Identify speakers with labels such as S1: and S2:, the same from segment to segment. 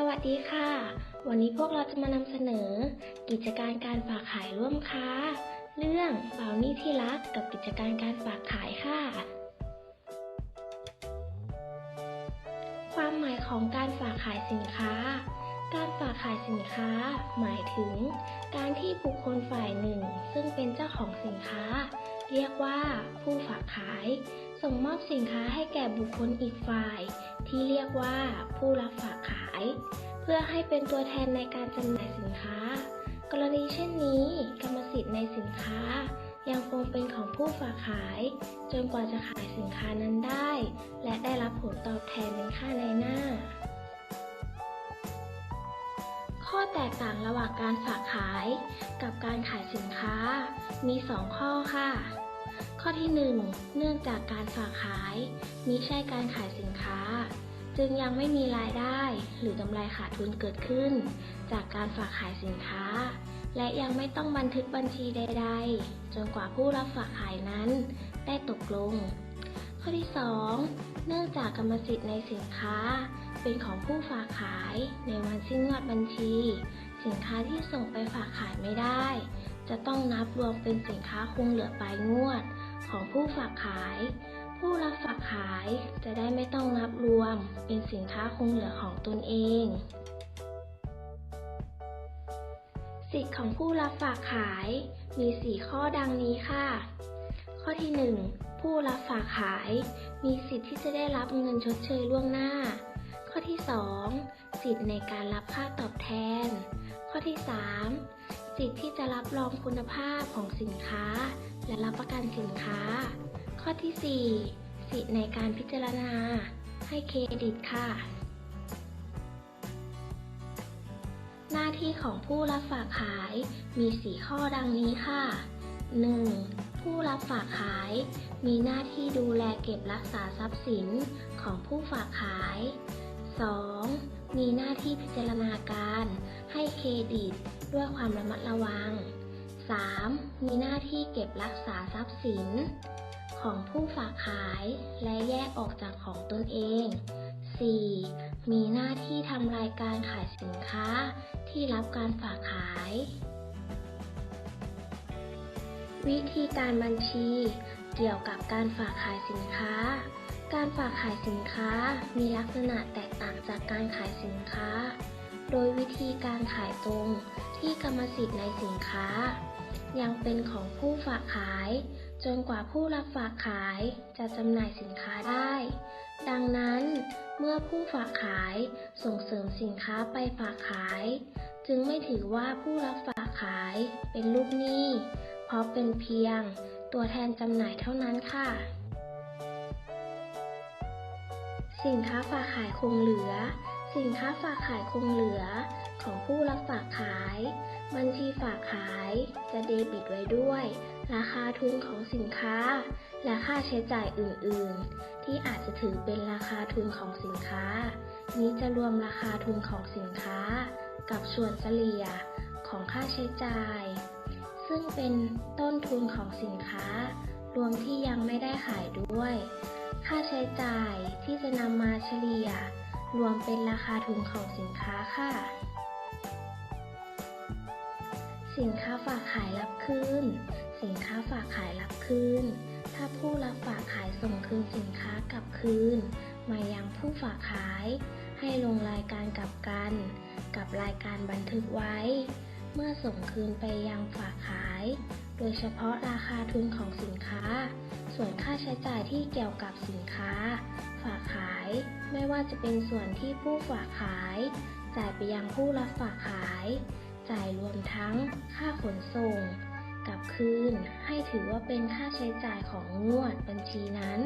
S1: สวัสดีค่ะ วันนี้พวกเราจะมานำเสนอ กิจการการฝากขายร่วมค้า เรื่องเบานี่ที่รักกับกิจการการฝากขายค่ะ ความหมายของการฝากขายสินค้า การฝากขายสินค้า หมายถึง การที่บุคคลฝ่ายหนึ่ง ซึ่งเป็นเจ้าของสินค้า เรียกว่าผู้ฝากขาย ส่งมอบสินค้าให้แก่บุคคลอีกฝ่าย ที่เรียกว่าผู้รับฝากขาย เพื่อให้เป็นตัวแทนในการจำหน่ายสินค้า กรณีเช่นนี้ กรรมสิทธิ์ในสินค้า ยังคงเป็นของผู้ฝากขาย จนกว่าจะขายสินค้านั้นได้ และได้รับผลตอบแทนเป็นค่าในหน้า ข้อแตกต่างระหว่างการฝากขาย กับการขายสินค้า มี 2 ข้อค่ะ ข้อที่ 1 เนื่องจากการฝากขายมิใช่การขายสินค้า จึงยังไม่มีรายได้หรือกำไรขาดทุนเกิดขึ้น จากการฝากขายสินค้า และยังไม่ต้องบันทึกบัญชีใด ๆ จนกว่าผู้รับฝากขายนั้นได้ตกลง ข้อที่ 2 เนื่องจากกรรมสิทธิ์ในสินค้า เป็นของผู้ฝากขายในวันสิ้นงวดบัญชี สินค้าที่ส่งไปฝากขายไม่ได้จะต้องนับรวมเป็นสินค้าคงเหลือปลายงวด ของผู้ฝากขาย ผู้รับฝากขายจะได้ไม่ต้องนับรวมเป็นสินค้าคงเหลือของตนเอง สิทธิ์ของผู้รับฝากขายมี 4 ข้อดังนี้ค่ะ ข้อที่ 1 ผู้รับฝากขาย มีสิทธิ์ที่จะได้รับเงินชดเชยล่วงหน้า ข้อที่ 2 สิทธิ์ในการรับค่าตอบแทน ข้อที่ 3 สิทธิ์ที่จะรับรองคุณภาพของสินค้า และรับประกันสินค้า ข้อที่ 4 สิทธิ์ในการพิจารณา ให้เครดิตค่ะ หน้าที่ของผู้รับฝากขายมี 4 ข้อดังนี้ค่ะ 1. ผู้รับฝากขาย มีหน้าที่ดูแลเก็บรักษาทรัพย์สินของผู้ฝากขาย 2. มีหน้าที่พิจารณาการ ให้เครดิตด้วยความระมัดระวัง 3. มีหน้าที่เก็บรักษาทรัพย์สิน ของผู้ฝากขายและแยกออกจากของตนเอง 4. มีหน้าที่ทำรายการขายสินค้าที่รับการฝากขาย วิธีการบัญชี เกี่ยวกับการฝากขายสินค้า การฝากขายสินค้ามีลักษณะแตก ต่างจากการขายสินค้า โดยวิธีการขายตรงที่กรรมสิทธิ์ในสินค้า ยังเป็นของผู้ฝากขาย จนกว่าผู้รับฝากขายจะจำหน่ายสินค้าได้ ดังนั้น เมื่อผู้ฝากขายส่งเสริมสินค้าไปฝากขาย จึงไม่ถือว่าผู้รับฝากขายเป็นลูกหนี้เพราะเป็นเพียงตัวแทนจำหน่ายเท่านั้นค่ะ สินค้าฝากขายคงเหลือ สินค้าฝากขายคงเหลือ ของผู้รับฝากขาย บัญชีฝากขาย จะเดบิตไว้ด้วย ราคาทุนของสินค้า และค่าใช้จ่ายอื่น ๆ ที่อาจจะถือเป็นราคาทุนของสินค้า นี้จะรวมราคาทุนของสินค้า กับส่วนเฉลี่ยของค่าใช้จ่าย ซึ่งเป็นต้นทุนของสินค้ารวมที่ยังไม่ได้ขายด้วย ค่าใช้จ่ายที่จะนำมาเฉลี่ย รวมเป็นราคาทุนของสินค้าค่ะ สินค้าฝากขายรับคืน สินค้าฝากขายรับคืน ถ้าผู้รับฝากขายส่งคืนสินค้ากลับคืน มายังผู้ฝากขาย ให้ลงรายการกลับกัน กับรายการบันทึกไว้ เมื่อส่งคืนไปยังฝากขาย โดยเฉพาะราคาทุนของสินค้า ส่วนค่าใช้จ่ายที่เกี่ยวกับสินค้า ฝากขาย ไม่ว่าจะเป็นส่วนที่ผู้ฝากขาย จ่ายไปยังผู้รับฝากขาย จ่ายรวมทั้งค่าขนส่งกลับคืนให้ถือว่าเป็นค่าใช้จ่ายของงวดบัญชีนั้น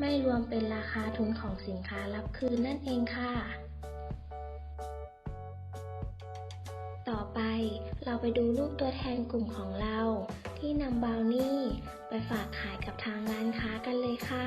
S1: ไม่รวมเป็นราคาทุนของสินค้ารับคืนนั่นเองค่ะ เราไปดูรูปตัวแทนกลุ่มของเรา ที่นำบาวนี่ไปฝากขายกับทางร้านค้ากันเลยค่ะ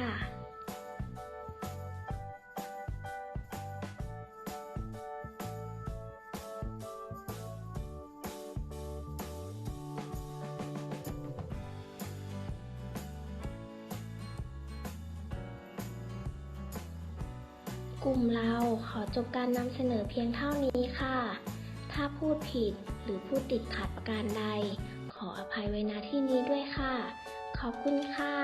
S1: กลุ่มเราขอจบการนำเสนอเพียงเท่านี้ค่ะ ถ้าพูดผิดหรือพูดติดขัดประการใด ขออภัยไว้ณที่นี้ด้วยค่ะ ขอบคุณค่ะ